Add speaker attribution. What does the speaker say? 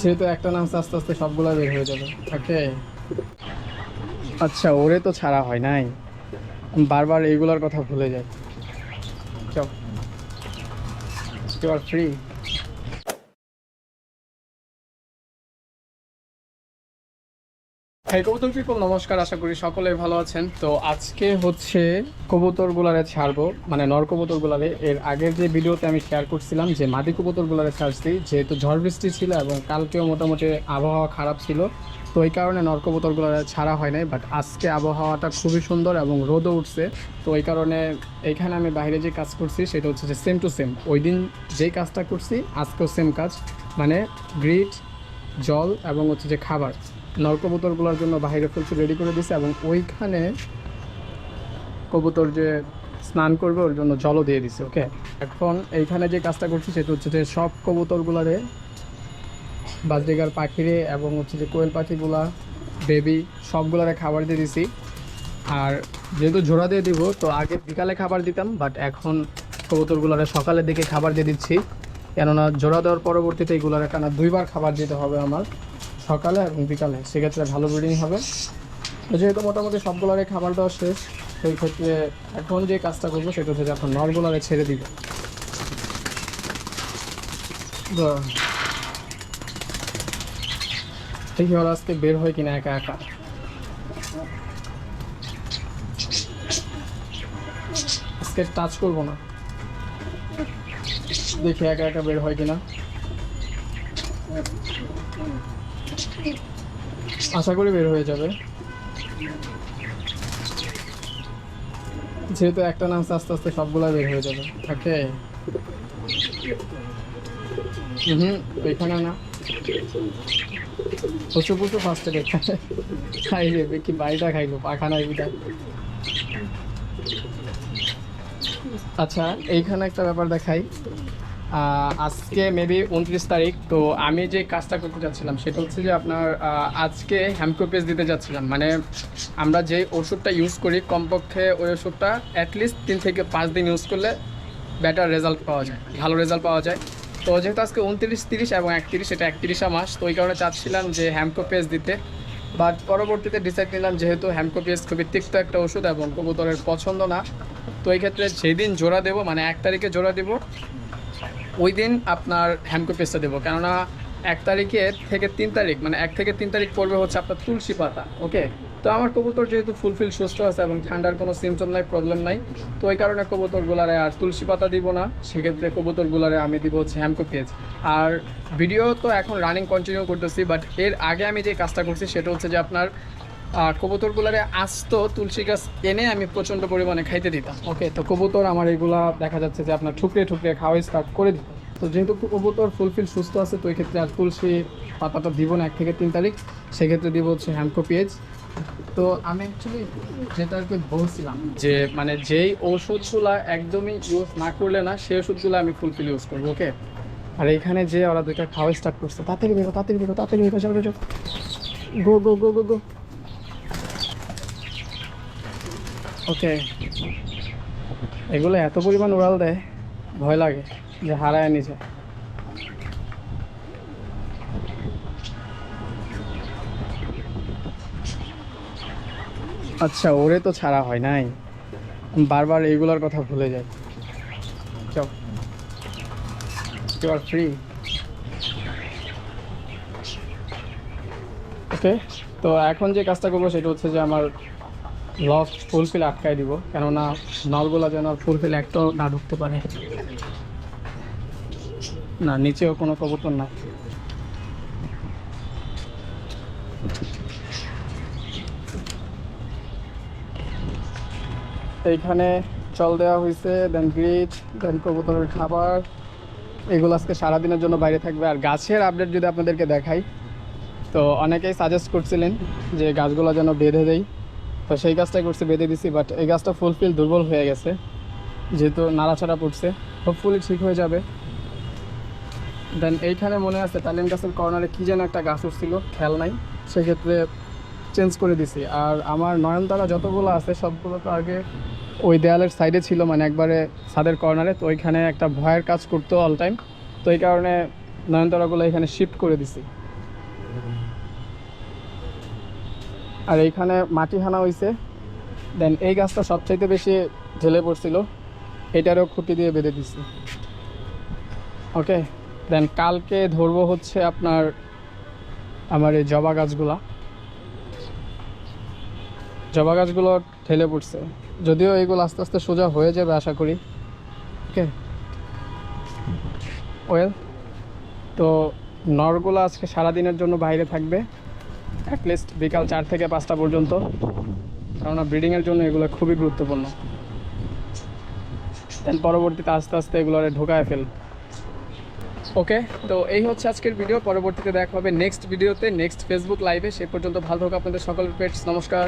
Speaker 1: যেহেতু একটা নাম আস্তে আস্তে সবগুলো বের হয়ে যাবে ওকে আচ্ছা ওরে তো ছাড়া হয় নাই। বারবার এইগুলোর কথা ভুলে যাই। চল আর ফ্রি হ্যাঁ কবুতর পিপল নমস্কার, আশা করি সকলে ভালো আছেন। তো আজকে হচ্ছে কবুতরগুলারে ছাড়বো মানে নর কবুতরগুলারে। এর আগের যে ভিডিওতে আমি শেয়ার করছিলাম যে মাদি কবুতরগুলারে ছাড়ছি, যেহেতু ঝড় বৃষ্টি ছিল এবং কালকেও মোটামুটি আবহাওয়া খারাপ ছিল, তো এই কারণে নর কবুতরগুলারে ছাড়া হয় নাই বাট আজকে আবহাওয়াটা খুবই সুন্দর এবং রোদও উঠছে। তো এই কারণে এইখানে আমি বাইরে যে কাজ করছি, সেটা হচ্ছে যে সেম টু সেম ওই দিন যেই কাজটা করছি, আজকেও সেম কাজ মানে গ্রিট জল এবং হচ্ছে যে খাবার। নরকবুতরগুলোর জন্য বাইরে ফুলফুল রেডি করে দিছে এবং ওইখানে কবুতর যে স্নান করবে, ওর জন্য জলও দিয়ে দিছে ওকে এখন এইখানে যে কাজটা করছি, সেটা হচ্ছে যে সব কবুতরগুলারে বাজরিগার পাখিরে এবং হচ্ছে যে কোয়েল পাখিগুলা বেবি সবগুলারে খাবার দিয়ে দিছি। আর যেহেতু জোড়া দিয়ে দিব, তো আগে বিকালে খাবার দিতাম বাট এখন কবুতরগুলারে সকালের দিকে খাবার দিয়ে দিচ্ছি। কেননা জোড়া দেওয়ার পরবর্তীতে এগুলারে টানা দুইবার খাবার দিতে হবে আমার সকালে এবং বিকালে, সেক্ষেত্রে ভালো ব্রিডিং হবে। যেহেতু মোটামুটি সবগুলারে খাবার দেওয়া শেষ, সেই ক্ষেত্রে এখন যে কাজটা করব সেটা হচ্ছে এখন নরগুলারে ছেড়ে দিব। দেখি ওরা আজকে বের হয় কিনা একা একা। আজকে টাচ করব না। দেখি একা একা বের হয় কিনা? আশা করি বের হয়ে যাবে। যেহেতু একটা নাম আস্তে আস্তে সবগুলা বের হয়ে যাবে। ওকে হুম ওইখানে না। প্রচুর প্রচুর ফার্স্টে দেখতে খাই রে কি বাড়িটা খাইলো, পাখা নাই বিটা আচ্ছা এইখানে একটা ব্যাপার দেখাই। আজকে মেবি উনত্রিশ তারিখ, তো আমি যে কাজটা করতে যাচ্ছিলাম সেটা হচ্ছে যে আপনার আজকে হ্যামকো পেজ দিতে যাচ্ছিলাম। মানে আমরা যে ওষুধটা ইউজ করি, কমপক্ষে ওই ওষুধটা অ্যাটলিস্ট তিন থেকে পাঁচ দিন ইউজ করলে বেটার রেজাল্ট পাওয়া যায়, ভালো রেজাল্ট পাওয়া যায়। তো যেহেতু আজকে উনত্রিশ, তিরিশ এবং একত্রিশ, এটা একত্রিশা মাস, তো ওই কারণে চাচ্ছিলাম যে হ্যামকো পেজ দিতে। বাট পরবর্তীতে ডিসাইড নিলাম যেহেতু হ্যামকো পেজ খুবই তিক্ত একটা ওষুধ এবং কবুতরের পছন্দ না, তো এই ক্ষেত্রে যেদিন জোড়া দেবো মানে এক তারিখে জোড়া দেবো ওই দিন আপনার হ্যামকো পেস্টটা দেবো। কেননা এক তারিখে থেকে তিন তারিখ মানে এক থেকে তিন তারিখ পড়বে হচ্ছে আপনার তুলসী পাতা, ওকে? তো আমার কবুতর যেহেতু ফুলফিল সুস্থ আছে এবং ঠান্ডার কোনো সিমটম নাই প্রবলেম নাই, তো ওই কারণে কবুতরগুলারে আর তুলসী পাতা দিব না। সেক্ষেত্রে কবুতরগুলারে আমি দিব হচ্ছে হ্যামকো পেজ আর ভিডিও তো এখন রানিং কন্টিনিউ করতেছি বাট এর আগে আমি যে কাজটা করছি, সেটা হচ্ছে যে আপনার কবুতরগুলারে আস্ত তুলসী গাছ এনে আমি প্রচণ্ড পরিমাণে খাইতে দিতাম। ওকে তো কবুতর আমার এগুলা দেখা যাচ্ছে যে আপনার ঠুকরে ঠুকরে খাওয়াই স্টার্ট করে দিত। তো যেহেতু কবুতর ফুলফিল সুস্থ আছে, তো এই ক্ষেত্রে আর তুলসী পাতাটা দিব না, এক থেকে তিন তারিখ। সেক্ষেত্রে দিব হচ্ছে হ্যামকো পেজ তো আমি অ্যাকচুয়ালি যেটা আর কি বলছিলাম যে মানে যেই ওষুধগুলো একদমই ইউজ না করলে না, সেই ওষুধগুলো আমি ফুলফিল ইউজ করব ওকে আর এখানে যে ওরা দুইটা খাওয়া স্টার্ট করছে, তাড়াতাড়ি বেরো তাড়াতাড়ি বেরো তাড়াতাড়ি বেরো চলো গো গো গো গো গো ওকে এগুলো এত পরিমাণ উড়াল দেয়, ভয় লাগে যে হারায় নিচে। আচ্ছা ওরে তো ছাড়া হয় নাই। বারবার এইগুলোর কথা ভুলে যাই। চল আর ফ্রি ওকে তো এখন যে কাজটা করব সেটা হচ্ছে যে আমার লক ফুলফিল আটকাই দিব। কেননা নলগুলা যেন ফুলফিল একটাও না ঢুকতে পারে। না, নিচেও কোনো কবুতর নাই। এইখানে জল দেওয়া হয়েছে দেন গ্রিট দেন কবুতরের খাবার। এগুলো আজকে সারাদিনের জন্য বাইরে থাকবে। আর গাছের আপডেট যদি আপনাদেরকে দেখাই, তো অনেকেই সাজেস্ট করছিলেন যে গাছগুলো যেন বেঁধে দেই। তো সেই গাছটাই করছে, বেঁধে দিছি বাট এই গাছটা ফুলফিল দুর্বল হয়ে গেছে। যেহেতু নাড়াচাড়া পড়ছে হোপফুলি ঠিক হয়ে যাবে। দেন এইখানে মনে আছে টালিম গাছের কর্নারে কী যেন একটা গাছ উঠছিল, খেয়াল নাই। সেক্ষেত্রে চেঞ্জ করে দিছি। আর আমার নয়নতারা যতগুলো আছে, সবগুলো তো আগে ওই দেয়ালের সাইডে ছিল মানে একবারে ছাদের কর্নারে তো ওইখানে একটা ভয়ের কাজ করতো অল টাইম তো এই কারণে নয়নতারাগুলো এখানে শিফট করে দিছি। আর এইখানে মাটি হানা হয়েছে দেন এই গাছটা সবচাইতে বেশি ঢেলে পড়ছিল, এটারও খুঁটি দিয়ে বেঁধে দিছি। ওকে দেন কালকে ধরবো হচ্ছে আপনার আমার এই জবা গাছগুলা। জবা গাছগুলো ঠেলে পড়ছে। যদিও এইগুলো আস্তে আস্তে সোজা হয়ে যাবে আশা করি। ওকে ওয়েল তো নরগুলো আজকে সারাদিনের জন্য বাইরে থাকবে। অ্যাটলিস্ট বিকাল চার থেকে পাঁচটা পর্যন্ত। কেননা ব্রিডিংয়ের জন্য এগুলো খুবই গুরুত্বপূর্ণ। দেন পরবর্তীতে আস্তে আস্তে এগুলো ঢোকায় ফেল। ওকে তো এই হচ্ছে আজকের ভিডিও পরবর্তীতে দেখা হবে নেক্সট ভিডিওতে নেক্সট ফেসবুক লাইভে সে পর্যন্ত ভালো থাকো আপনাদের সকলের পেটস নমস্কার।